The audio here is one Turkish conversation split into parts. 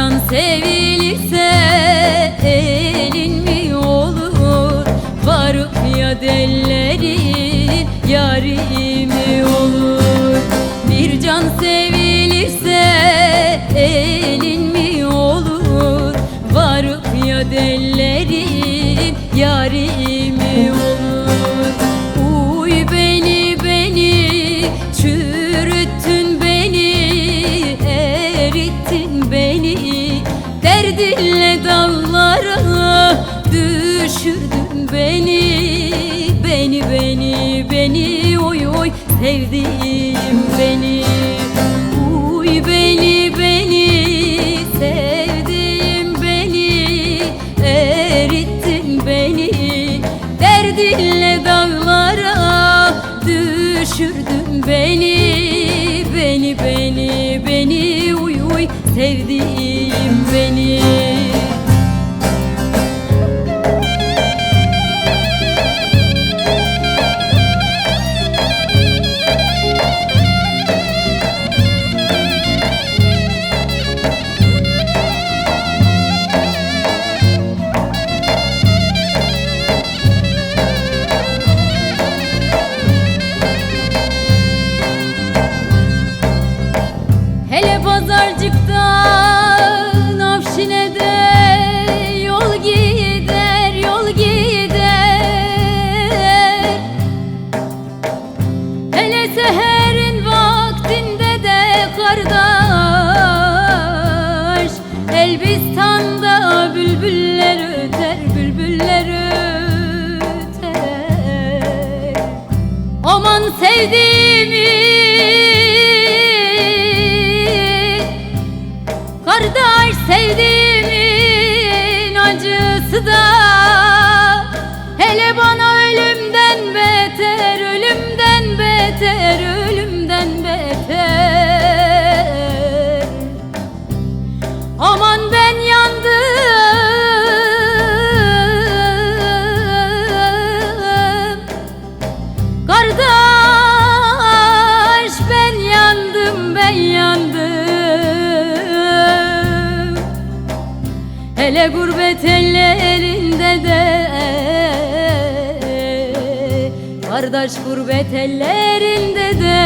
sevilirse elin mi olur? Varıp ya dellerin yari mi olur? Bir can sevilirse elin mi olur? Varıp ya dellerin yari mi beni oy oy sevdiğim beni. Uy beni beni sevdiğim beni. Erittin beni Derdinle dağlara düşürdün beni. Beni beni beni uy uy sevdiğim beni Aman sevdiğimi Kardeş sevdiğimin Hele gurbet ellerinde de. Kardeş gurbet ellerinde de.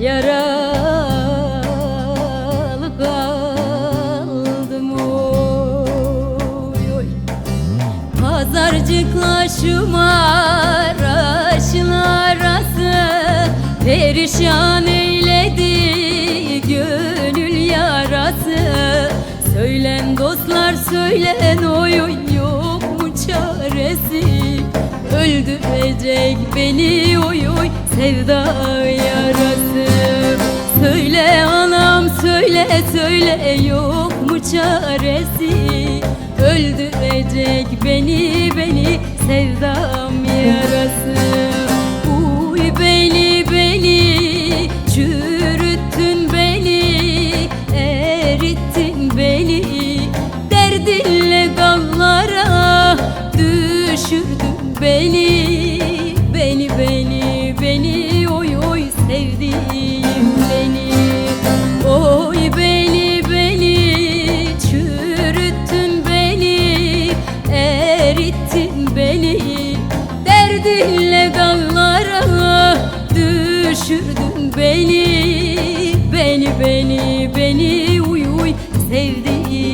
Yaralı kaldım oy oy. Pazarcıkla arası Perişan Söylen dostlar söylen oy oy yok mu çaresi? Öldürecek beni oy oy sevda yarası. Söyle anam söyle söyle yok mu çaresi? Öldürecek beni beni sevdam Derdinle dağlara düşürdün beni. Beni beni beni uy uy sevdiğim